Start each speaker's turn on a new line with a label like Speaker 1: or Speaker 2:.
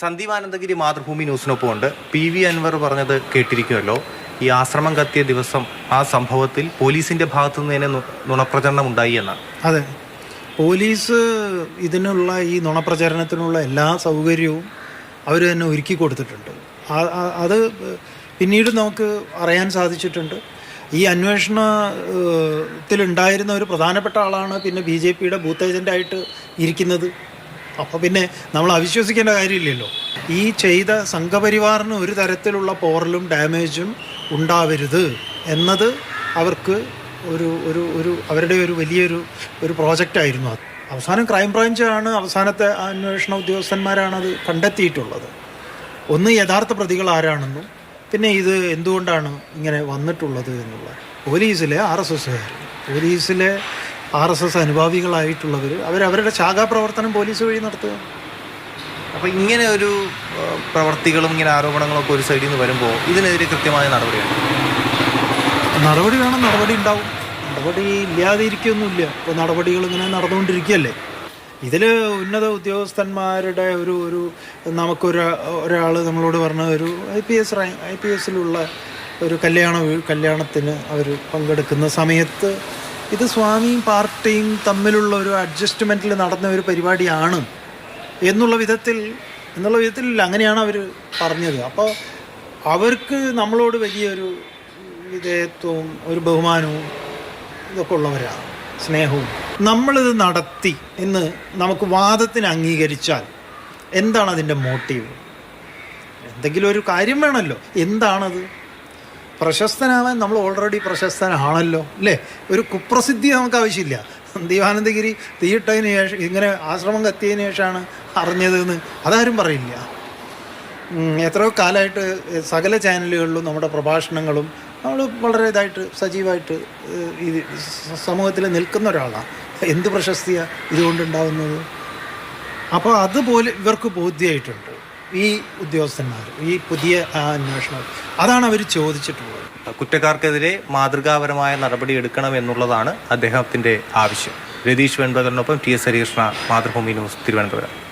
Speaker 1: സന്ദീപ് ആനന്ദഗിരി മാതൃഭൂമി ന്യൂസിനൊപ്പം ഉണ്ട്. P V Anwar പറഞ്ഞത് കേട്ടിരിക്കുമല്ലോ. ഈ ആശ്രമം കത്തിയ ദിവസം ആ സംഭവത്തിൽ പോലീസിന്റെ ഭാഗത്തു നിന്ന് തന്നെ നുണപ്രചരണം ഉണ്ടായി എന്നാണ്.
Speaker 2: അതെ. പോലീസ് ഇതിനുള്ള ഈ നുണപ്രചരണത്തിനുള്ള എല്ലാ സൗകര്യവും അവർ തന്നെ ഒരുക്കി കൊടുത്തിട്ടുണ്ട്. അത് പിന്നീട് നമുക്ക് അറിയാൻ സാധിച്ചിട്ടുണ്ട്. ഈ അന്വേഷണത്തിലുണ്ടായിരുന്ന ഒരു പ്രധാനപ്പെട്ട ആളാണ് പിന്നെ ബി ജെ പിയുടെ ബൂത്ത് ഏജന്റായിട്ട് ഇരിക്കുന്നത്. അപ്പോൾ പിന്നെ നമ്മൾ അവിശ്വസിക്കേണ്ട കാര്യമില്ലല്ലോ. ഈ ചെയ്ത സംഘപരിവാറിന് ഒരു തരത്തിലുള്ള പോറലും ഡാമേജും ഉണ്ടാവരുത് എന്നത് അവർക്ക് ഒരു ഒരു ഒരു അവരുടെ ഒരു വലിയൊരു ഒരു പ്രോജക്റ്റായിരുന്നു അത്. അവസാനം ക്രൈം ബ്രാഞ്ചാണ് അവസാനത്തെ അന്വേഷണ ഉദ്യോഗസ്ഥന്മാരാണ് അത് കണ്ടെത്തിയിട്ടുള്ളത്. ഒന്ന് യഥാർത്ഥ പ്രതികൾ ആരാണെന്നും പിന്നെ ഇത് എന്തുകൊണ്ടാണ് ഇങ്ങനെ വന്നിട്ടുള്ളത് എന്നുള്ളത് പോലീസിലെ ആർ എസ് എസ്സുകാർ പോലീസിലെ ആർ എസ് എസ് അനുഭാവികളായിട്ടുള്ളവർ അവരവരുടെ ശാഖാപ്രവർത്തനം പോലീസ് വഴി നടത്തുക.
Speaker 1: അപ്പോൾ ഇങ്ങനെ ഒരു പ്രവർത്തികളും ഇങ്ങനെ ആരോപണങ്ങളും ഒക്കെ ഒരു സൈഡിൽ നിന്ന് വരുമ്പോൾ ഇതിനെതിരെ കൃത്യമായ നടപടിയാണ്
Speaker 2: നടപടി വേണം നടപടി ഉണ്ടാവും. നടപടി ഇല്ലാതെ ഇരിക്കുകയൊന്നുമില്ല ഇപ്പോൾ നടപടികൾ ഇങ്ങനെ നടന്നുകൊണ്ടിരിക്കുകയല്ലേ? ഇതിൽ ഉന്നത ഉദ്യോഗസ്ഥന്മാരുടെ ഒരു ഒരു നമുക്കൊരു ഒരാൾ നമ്മളോട് പറഞ്ഞ ഒരു I P S I P എസിലുള്ള ഒരു കല്യാണ കല്യാണത്തിന് അവർ പങ്കെടുക്കുന്ന സമയത്ത് ഇത് സ്വാമിയും പാർട്ടിയും തമ്മിലുള്ള ഒരു അഡ്ജസ്റ്റ്മെന്റിൽ നടന്ന ഒരു പരിപാടിയാണ് എന്നുള്ള വിധത്തിൽ എന്നുള്ള വിധത്തിൽ അങ്ങനെയാണ് അവർ പറഞ്ഞത്. അപ്പോൾ അവർക്ക് നമ്മളോട് വലിയൊരു വിധേയത്വവും ഒരു ബഹുമാനവും ഇതൊക്കെ ഉള്ളവരാണ് സ്നേഹവും. നമ്മളിത് നടത്തി എന്ന് നമുക്ക് വാദത്തിന് അംഗീകരിച്ചാൽ എന്താണ് അതിന്റെ മോട്ടീവ് എന്തെങ്കിലും ഒരു കാര്യം വേണമല്ലോ. എന്താണത്? പ്രശസ്തനാവാൻ നമ്മൾ ഓൾറെഡി പ്രശസ്തനാണല്ലോ അല്ലേ? ഒരു കുപ്രസിദ്ധി നമുക്ക് ആവശ്യമില്ല. ദീപാനന്ദഗിരി തീയിട്ടതിന് ശേഷം ഇങ്ങനെ ആശ്രമം കത്തിയതിന് ശേഷമാണ് അറിഞ്ഞതെന്ന് അതാരും പറയില്ല. എത്രയോ കാലമായിട്ട് സകല ചാനലുകളിലും നമ്മുടെ പ്രഭാഷണങ്ങളും നമ്മൾ വളരെ ഇതായിട്ട് സജീവമായിട്ട് ഈ സമൂഹത്തിൽ നിൽക്കുന്ന ഒരാളാണ് എന്ത് പ്രശസ്തിയാണ് ഇതുകൊണ്ടുണ്ടാവുന്നത്? അപ്പോൾ അതുപോലെ ഇവർക്ക് ബോധ്യമായിട്ടുണ്ട് ഈ ഉദ്യോഗസ്ഥന്മാർ ഈ പുതിയ അന്വേഷണം അതാണ് അവർ ചോദിച്ചിട്ടുള്ളത്.
Speaker 1: കുറ്റക്കാർക്കെതിരെ മാതൃകാപരമായ നടപടി എടുക്കണം എന്നുള്ളതാണ് അദ്ദേഹത്തിന്റെ ആവശ്യം. Ratheesh വെൺപതറിനൊപ്പം T S Harikrishna Mathrubhumi news Thiruvananthapuram.